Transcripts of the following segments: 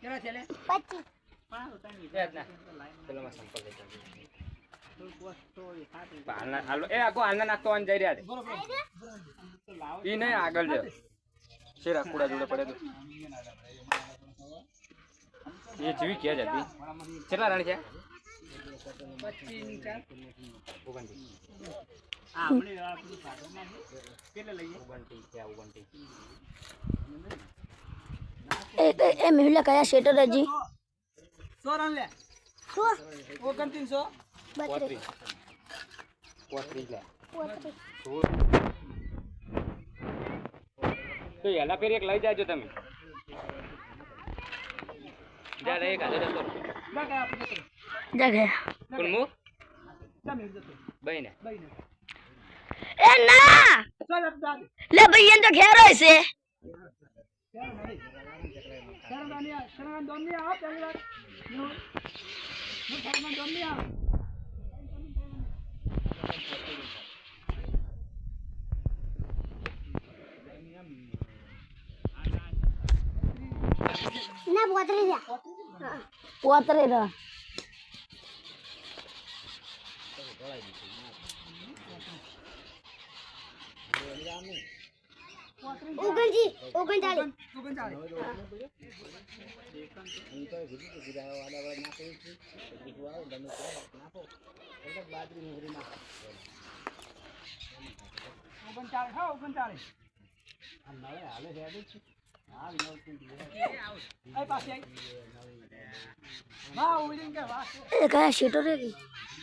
કેટલા લે? આખો આના નાખતો આને જઈ રહ્યા છે નહીં આગળ છે શેરા કુડા જોડે પડે તો એ જીવી કે જતી કેટલા રાણી છે એ એ- એ મેહુલા કયા શેટર હજી સો રન લે. શું ઓગણત્રીસો. બત્રીસ. પોત્રીસ લે. તો એલા ફેર એક લઈ જાજો તમે. જા લે એક હાજર જતો રહો. ના કાંઈ આપણે જતો. જા ગયા કોણ મુ ચાલ મેં જતો. બઈને એ ના. લે ભાઈ તો ઘેર હોય છે. શરમ નહીં આવે. કે વાહ. એ કયા શેટર રે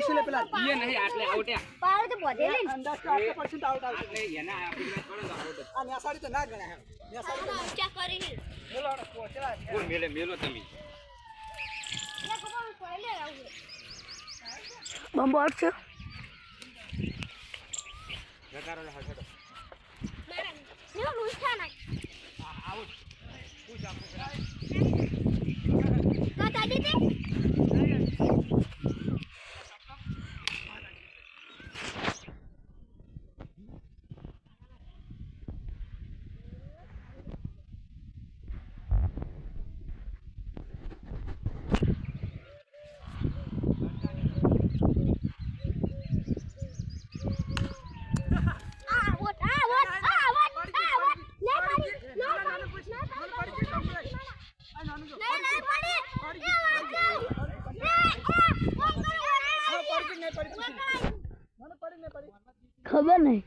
મેલ ના પૂછી લે પેલા. ઈ નહીં આટલે આઉટ્યા પાળે તો ભરેલી ને અંદાજ તો આટલો percent out આવશે. આટલે એના આપણી વાત આઉટ આ નેસાડી તો ના એમ. નેસાડી તો ચા કરી મેલો આને પહોંચેલા છે. કોણ મેલે મેલો તમે બંબોટ છે જગારો લે હસડો આ ખબર નહીં.